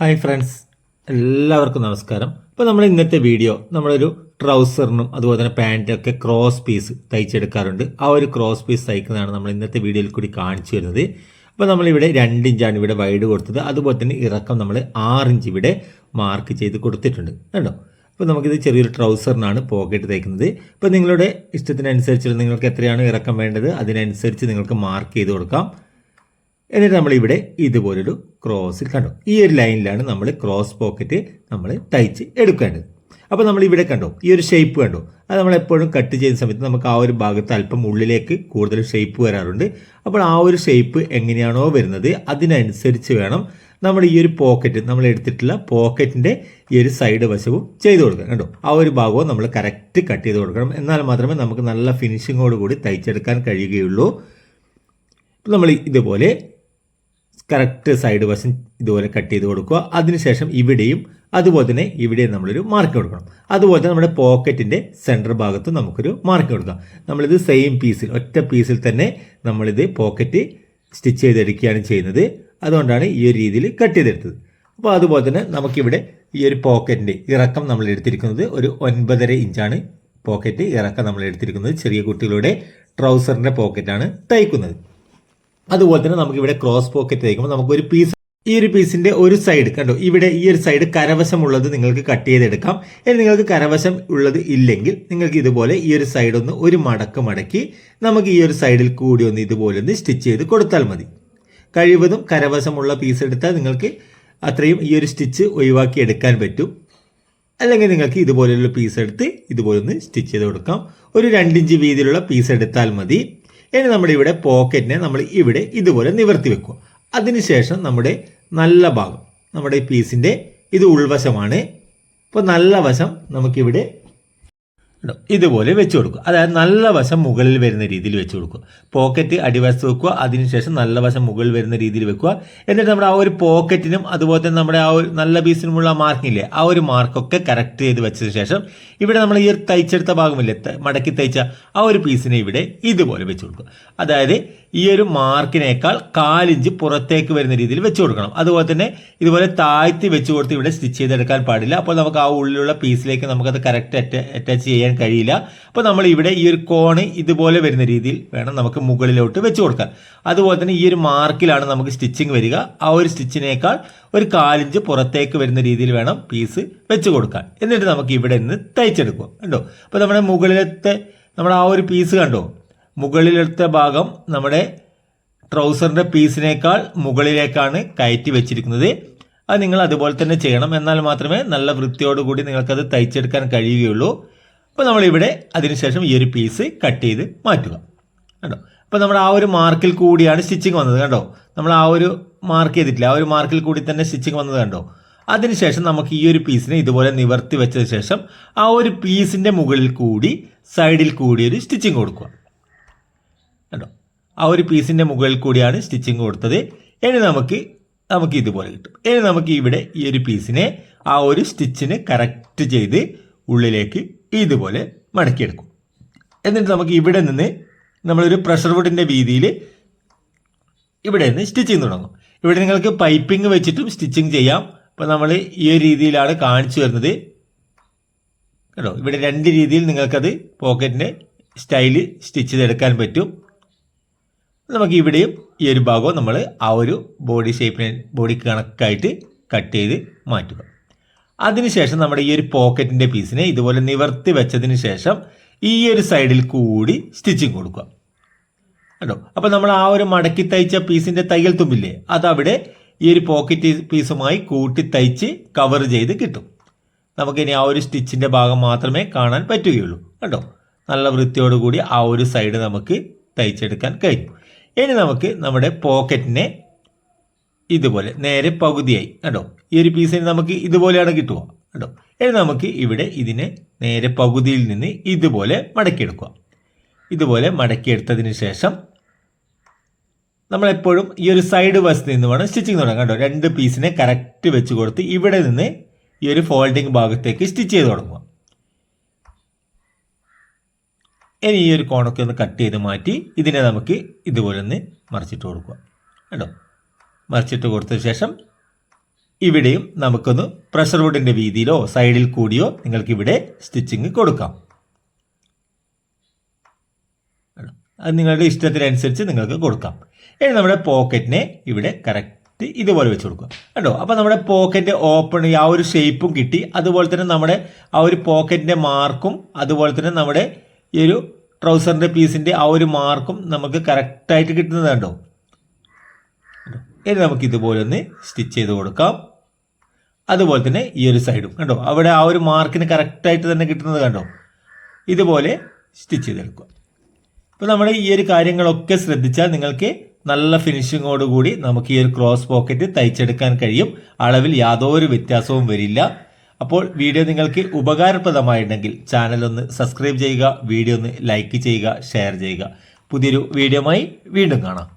Hi friends എല്ലാവർക്കും നമസ്കാരം. ഇപ്പോൾ നമ്മൾ ഇന്നത്തെ വീഡിയോ നമ്മളൊരു ട്രൗസറിനും അതുപോലെ തന്നെ പാന്റൊക്കെ ക്രോസ് പീസ് തയ്ച്ചെടുക്കാറുണ്ട്. ആ ഒരു ക്രോസ് പീസ് തയ്ക്കുന്നതാണ് നമ്മൾ ഇന്നത്തെ വീഡിയോയിൽ കൂടി കാണിച്ചു വരുന്നത് അപ്പോൾ നമ്മളിവിടെ രണ്ട് ഇഞ്ചാണ് ഇവിടെ വൈഡ് കൊടുത്തത്. അതുപോലെ തന്നെ ഇറക്കം നമ്മൾ ആറ് ഇഞ്ച് ഇവിടെ മാർക്ക് ചെയ്ത് കൊടുത്തിട്ടുണ്ട്. കേട്ടോ അപ്പോൾ നമുക്കിത് ചെറിയൊരു ട്രൗസറിനാണ് പോക്കറ്റ് തയ്ക്കുന്നത്. ഇപ്പോൾ നിങ്ങളുടെ ഇഷ്ടത്തിനനുസരിച്ച് നിങ്ങൾക്ക് എത്രയാണ് ഇറക്കം വേണ്ടത്? അതിനനുസരിച്ച് നിങ്ങൾക്ക് മാർക്ക് ചെയ്ത് കൊടുക്കാം. എന്നിട്ട് നമ്മളിവിടെ ഇതുപോലൊരു ക്രോസിൽ കണ്ടു? ഈ ഒരു ലൈനിലാണ് നമ്മൾ ക്രോസ് പോക്കറ്റ് നമ്മൾ തയ്ച്ച് എടുക്കേണ്ടത്. അപ്പോൾ നമ്മൾ ഇവിടെ കണ്ടോ? ഈ ഒരു ഷേപ്പ് കണ്ടു? അത് നമ്മൾ എപ്പോഴും കട്ട് ചെയ്യുന്ന സമയത്ത് നമുക്ക് ആ ഒരു ഭാഗത്ത് അല്പം ഉള്ളിലേക്ക് കൂടുതൽ ഷേപ്പ് വരാറുണ്ട്. അപ്പോൾ ആ ഒരു ഷേപ്പ് എങ്ങനെയാണോ വരുന്നത് അതിനനുസരിച്ച് വേണം നമ്മൾ ഈ ഒരു പോക്കറ്റ് നമ്മൾ എടുത്തിട്ടുള്ള പോക്കറ്റിന്റെ ഈ ഒരു സൈഡ് വശവും ചെയ്ത് കൊടുക്കണം കേട്ടോ ആ ഒരു ഭാഗവും നമ്മൾ കറക്റ്റ് കട്ട് ചെയ്ത് കൊടുക്കണം. എന്നാൽ മാത്രമേ നമുക്ക് നല്ല ഫിനിഷിങ്ങോട് കൂടി തയ്ച്ചെടുക്കാൻ കഴിയുകയുള്ളൂ. നമ്മൾ ഇതുപോലെ കറക്റ്റ് സൈഡ് വശം ഇതുപോലെ കട്ട് ചെയ്ത് കൊടുക്കുക. അതിനുശേഷം ഇവിടെയും അതുപോലെ തന്നെ ഇവിടെയും നമ്മളൊരു മാർക്ക് കൊടുക്കണം. അതുപോലെ തന്നെ നമ്മുടെ പോക്കറ്റിന്റെ സെന്റർ ഭാഗത്ത് നമുക്കൊരു മാർക്ക് കൊടുക്കാം. നമ്മളിത് സെയിം പീസിൽ ഒറ്റ പീസിൽ തന്നെ നമ്മളിത് പോക്കറ്റ് സ്റ്റിച്ച് ചെയ്തെടുക്കുകയാണ് ചെയ്യുന്നത്. അതുകൊണ്ടാണ് ഈ ഒരു രീതിയിൽ കട്ട് ചെയ്തെടുത്തത്. അപ്പോൾ അതുപോലെ തന്നെ നമുക്കിവിടെ ഈ ഒരു പോക്കറ്റിന്റെ ഇറക്കം നമ്മൾ എടുത്തിരിക്കുന്നത് ഒരു ഒൻപതര ഇഞ്ചാണ് പോക്കറ്റ് ഇറക്കം നമ്മൾ എടുത്തിരിക്കുന്നത് ചെറിയ കുട്ടികളുടെ ട്രൗസറിന്റെ പോക്കറ്റാണ് തയ്ക്കുന്നത്. അതുപോലെ തന്നെ നമുക്ക് ഇവിടെ ക്രോസ് പോക്കറ്റ് തയ്ക്കുമ്പോൾ നമുക്ക് ഒരു പീസ് ഈ ഒരു പീസിന്റെ ഒരു സൈഡ് കണ്ടോ? ഇവിടെ ഈ ഒരു സൈഡ് കരവശം ഉള്ളത് നിങ്ങൾക്ക് കട്ട് ചെയ്തെടുക്കാം. ഇനി നിങ്ങൾക്ക് കരവശം ഉള്ളത് ഇല്ലെങ്കിൽ നിങ്ങൾക്ക് ഇതുപോലെ ഈ ഒരു സൈഡ് ഒന്ന് ഒരു മടക്ക് മടക്കി നമുക്ക് ഈ ഒരു സൈഡിൽ കൂടി ഒന്ന് ഇതുപോലെ ഒന്ന് സ്റ്റിച്ച് ചെയ്ത് കൊടുത്താൽ മതി. കഴിവതും കരവശമുള്ള പീസ് എടുത്താൽ നിങ്ങൾക്ക് അത്രയും ഈ ഒരു സ്റ്റിച്ച് ഒഴിവാക്കി എടുക്കാൻ പറ്റും. അല്ലെങ്കിൽ നിങ്ങൾക്ക് ഇതുപോലെയുള്ള പീസ് എടുത്ത് ഇതുപോലെ ഒന്ന് സ്റ്റിച്ച് ചെയ്ത് കൊടുക്കാം. ഒരു രണ്ടിഞ്ച് വീതിയിലുള്ള പീസ് എടുത്താൽ മതി. ഇനി നമ്മുടെ ഇവിടെ പോക്കറ്റിനെ നമ്മൾ ഇവിടെ ഇതുപോലെ നിവർത്തി വെക്കുക അതിനുശേഷം നമ്മുടെ നല്ല ഭാഗം നമ്മുടെ പീസിന്റെ ഇത് ഉൾവശമാണ് ഇപ്പോൾ നല്ല വശം നമുക്കിവിടെ? ഇതുപോലെ വെച്ച് കൊടുക്കുക. അതായത് നല്ല വശം മുകളിൽ വരുന്ന രീതിയിൽ വെച്ച് കൊടുക്കുക. പോക്കറ്റ് അടിവശത്ത് വെക്കുക അതിനുശേഷം നല്ല വശം മുകളിൽ വരുന്ന രീതിയിൽ വെക്കുക. എന്നിട്ട് നമ്മുടെ ആ ഒരു പോക്കറ്റിനും അതുപോലെ തന്നെ നമ്മുടെ ആ ഒരു നല്ല പീസിനുമുള്ള മാർക്കിംഗ് ഇല്ലേ ആ ഒരു മാർക്കൊക്കെ കറക്റ്റ് ചെയ്ത് വെച്ചതിന് ശേഷം ഇവിടെ നമ്മൾ ഈ തയ്ച്ചെടുത്ത ഭാഗമില്ലേ മടക്കി തയ്ച്ച ആ ഒരു പീസിനെ ഇവിടെ ഇതുപോലെ വെച്ച് കൊടുക്കുക. അതായത് ഈ ഒരു മാർക്കിനേക്കാൾ കാലിഞ്ച് പുറത്തേക്ക് വരുന്ന രീതിയിൽ വെച്ച് കൊടുക്കണം. അതുപോലെ തന്നെ ഇതുപോലെ താഴ്ത്തി വെച്ച് കൊടുത്ത് ഇവിടെ സ്റ്റിച്ച് ചെയ്തെടുക്കാൻ പാടില്ല. അപ്പോൾ നമുക്ക് ആ ഉള്ളിലുള്ള പീസിലേക്ക് നമുക്കത് കറക്റ്റ് അറ്റാച്ച് ചെയ്യാൻ കഴിയില്ല. അപ്പോൾ നമ്മൾ ഇവിടെ ഈ ഒരു കോണ് ഇതുപോലെ വരുന്ന രീതിയിൽ വേണം നമുക്ക് മുകളിലോട്ട് വെച്ച് കൊടുക്കാൻ. അതുപോലെ തന്നെ ഈ ഒരു മാർക്കിലാണ് നമുക്ക് സ്റ്റിച്ചിങ് വരിക. ആ ഒരു സ്റ്റിച്ചിനേക്കാൾ ഒരു കാലിഞ്ച് പുറത്തേക്ക് വരുന്ന രീതിയിൽ വേണം പീസ് വെച്ച് കൊടുക്കാൻ. എന്നിട്ട് നമുക്ക് ഇവിടെ നിന്ന് തയ്ച്ചെടുക്കുക. കണ്ടോ? അപ്പോൾ നമ്മുടെ മുകളിലത്തെ നമ്മുടെ ആ ഒരു പീസ് കണ്ടോ? മുകളിലത്തെ ഭാഗം നമ്മുടെ ട്രൗസറിന്റെ പീസിനേക്കാൾ മുകളിലേക്കാണ് കയറ്റി വെച്ചിരിക്കുന്നത്. അത് നിങ്ങൾ അതുപോലെ തന്നെ ചെയ്യണം. എന്നാൽ മാത്രമേ നല്ല വൃത്തിയോടുകൂടി നിങ്ങൾക്കത് തയ്ച്ചെടുക്കാൻ കഴിയുകയുള്ളൂ. അപ്പോൾ നമ്മളിവിടെ അതിനുശേഷം ഈ ഒരു പീസ് കട്ട് ചെയ്ത് മാറ്റുക. കണ്ടോ? അപ്പോൾ നമ്മൾ ആ ഒരു മാർക്കിൽ കൂടിയാണ് സ്റ്റിച്ചിങ് വന്നത് കണ്ടോ? നമ്മൾ ആ ഒരു മാർക്ക് ചെയ്തിട്ടില്ല. ആ ഒരു മാർക്കിൽ കൂടി തന്നെ സ്റ്റിച്ചിങ് വന്നത് കണ്ടോ? അതിനുശേഷം നമുക്ക് ഈ ഒരു പീസിനെ ഇതുപോലെ നിവർത്തി വെച്ചതിന് ശേഷം ആ ഒരു പീസിന്റെ മുകളിൽ കൂടി സൈഡിൽ കൂടി ഒരു സ്റ്റിച്ചിങ് കൊടുക്കുക. കണ്ടോ? ആ ഒരു പീസിന്റെ മുകളിൽ കൂടിയാണ് സ്റ്റിച്ചിങ് കൊടുത്തത്. ഇനി നമുക്ക് നമുക്ക് ഇതുപോലെ കിട്ടും. ഇനി നമുക്ക് ഇവിടെ ഈ ഒരു പീസിനെ ആ ഒരു സ്റ്റിച്ചിന് കറക്റ്റ് ചെയ്ത് ഉള്ളിലേക്ക് ഇതുപോലെ മടക്കിയെടുക്കും. എന്നിട്ട് നമുക്ക് ഇവിടെ നിന്ന് നമ്മളൊരു പ്രഷർ വുഡിന്റെ വീതിയിൽ ഇവിടെ നിന്ന് സ്റ്റിച്ച് സ്റ്റിച്ചിങ് തുടങ്ങും. ഇവിടെ നിങ്ങൾക്ക് പൈപ്പിംഗ് വെച്ചിട്ടും സ്റ്റിച്ചിങ് ചെയ്യാം. അപ്പോൾ നമ്മൾ ഈ ഒരു രീതിയിലാണ് കാണിച്ചു വരുന്നത് കേട്ടോ? ഇവിടെ രണ്ട് രീതിയിൽ നിങ്ങൾക്കത് പോക്കറ്റിന്റെ സ്റ്റൈൽ സ്റ്റിച്ച് ചെയ്തെടുക്കാൻ പറ്റും. നമുക്ക് ഇവിടെയും ഈ ഒരു ഭാഗവും നമ്മൾ ആ ഒരു ബോഡി ഷേപ്പിന് ബോഡി കണക്കായിട്ട് കട്ട് ചെയ്ത് മാറ്റുക. അതിനുശേഷം നമ്മുടെ ഈ ഒരു പോക്കറ്റിന്റെ പീസിനെ ഇതുപോലെ നിവർത്തി വെച്ചതിന് ശേഷം ഈ ഒരു സൈഡിൽ കൂടി സ്റ്റിച്ചിങ് കൊടുക്കുക. കേട്ടോ അപ്പോൾ നമ്മൾ ആ ഒരു മടക്കി തയ്ച്ച പീസിന്റെ തയ്യൽ തുമ്പില്ലേ? അതവിടെ ഈ ഒരു പോക്കറ്റ് പീസുമായി കൂട്ടി തയ്ച്ച് കവർ ചെയ്ത് കിട്ടും. നമുക്കിനി ആ ഒരു സ്റ്റിച്ചിന്റെ ഭാഗം മാത്രമേ കാണാൻ പറ്റുകയുള്ളൂ. കേട്ടോ നല്ല വൃത്തിയോടുകൂടി ആ ഒരു സൈഡ് നമുക്ക് തയ്ച്ചെടുക്കാൻ കഴിയും. ഇനി നമുക്ക് നമ്മുടെ പോക്കറ്റിനെ ഇതുപോലെ നേരെ പകുതിയായി. കേട്ടോ ഈ ഒരു പീസിന് നമുക്ക് ഇതുപോലെയാണ് കിട്ടുക. കേട്ടോ ഇനി നമുക്ക് ഇവിടെ ഇതിനെ നേരെ പകുതിയിൽ നിന്ന് ഇതുപോലെ മടക്കിയെടുക്കുക. ഇതുപോലെ മടക്കിയെടുത്തതിന് ശേഷം നമ്മളെപ്പോഴും ഈ ഒരു സൈഡ് വശത്ത് നിന്ന് വേണം സ്റ്റിച്ചിങ് തുടങ്ങാം കേട്ടോ രണ്ട് പീസിനെ കറക്റ്റ് വെച്ച് കൊടുത്ത് ഇവിടെ നിന്ന് ഈ ഒരു ഫോൾഡിങ് ഭാഗത്തേക്ക് സ്റ്റിച്ച് ചെയ്ത് തുടങ്ങുക. ഇനി ഈ ഒരു കോണൊക്കെ ഒന്ന് കട്ട് ചെയ്ത് മാറ്റി ഇതിനെ നമുക്ക് ഇതുപോലെ ഒന്ന് മറിച്ചിട്ട് കൊടുക്കുക. കേട്ടോ മറിച്ചിട്ട് കൊടുത്ത ശേഷം ഇവിടെയും നമുക്കൊന്ന് പ്രഷർ വുഡിന്റെ വീതിയിലോ സൈഡിൽ കൂടിയോ നിങ്ങൾക്ക് ഇവിടെ സ്റ്റിച്ചിങ് കൊടുക്കാം. അത് നിങ്ങളുടെ ഇഷ്ടത്തിനനുസരിച്ച് നിങ്ങൾക്ക് കൊടുക്കാം. ഇനി നമ്മുടെ പോക്കറ്റിനെ ഇവിടെ കറക്റ്റ് ഇതുപോലെ വെച്ച് കൊടുക്കുക. കേട്ടോ അപ്പോൾ നമ്മുടെ പോക്കറ്റ് ഓപ്പൺ ആ ഒരു ഷേപ്പും കിട്ടി. അതുപോലെ തന്നെ നമ്മുടെ ആ ഒരു പോക്കറ്റിന്റെ മാർക്കും അതുപോലെ തന്നെ നമ്മുടെ ഈ ഒരു ട്രൗസറിന്റെ പീസിന്റെ ആ ഒരു മാർക്കും നമുക്ക് കറക്റ്റായിട്ട് കിട്ടുന്നത് കണ്ടോ? ഇനി നമുക്ക് ഇതുപോലെ ഒന്ന് സ്റ്റിച്ച് ചെയ്ത് കൊടുക്കാം. അതുപോലെ തന്നെ ഈ ഒരു സൈഡും കണ്ടോ? അവിടെ ആ ഒരു മാർക്കിന് കറക്റ്റായിട്ട് തന്നെ കിട്ടുന്നത് കണ്ടോ? ഇതുപോലെ സ്റ്റിച്ച് ചെയ്തെടുക്കുക. അപ്പോൾ നമ്മൾ ഈ ഒരു കാര്യങ്ങളൊക്കെ ശ്രദ്ധിച്ചാൽ നിങ്ങൾക്ക് നല്ല ഫിനിഷിങ്ങോട് കൂടി നമുക്ക് ഈ ഒരു ക്രോസ് പോക്കറ്റ് തയ്ച്ചെടുക്കാൻ കഴിയും. അളവിൽ യാതൊരു വ്യത്യാസവും വരില്ല. അപ്പോൾ വീഡിയോ നിങ്ങൾക്ക് ഉപകാരപ്രദമായിട്ടുണ്ടെങ്കിൽ ചാനൽ ഒന്ന് സബ്സ്ക്രൈബ് ചെയ്യുക വീഡിയോ ഒന്ന് ലൈക്ക് ചെയ്യുക ഷെയർ ചെയ്യുക. പുതിയൊരു വീഡിയോമായി വീണ്ടും കാണാം.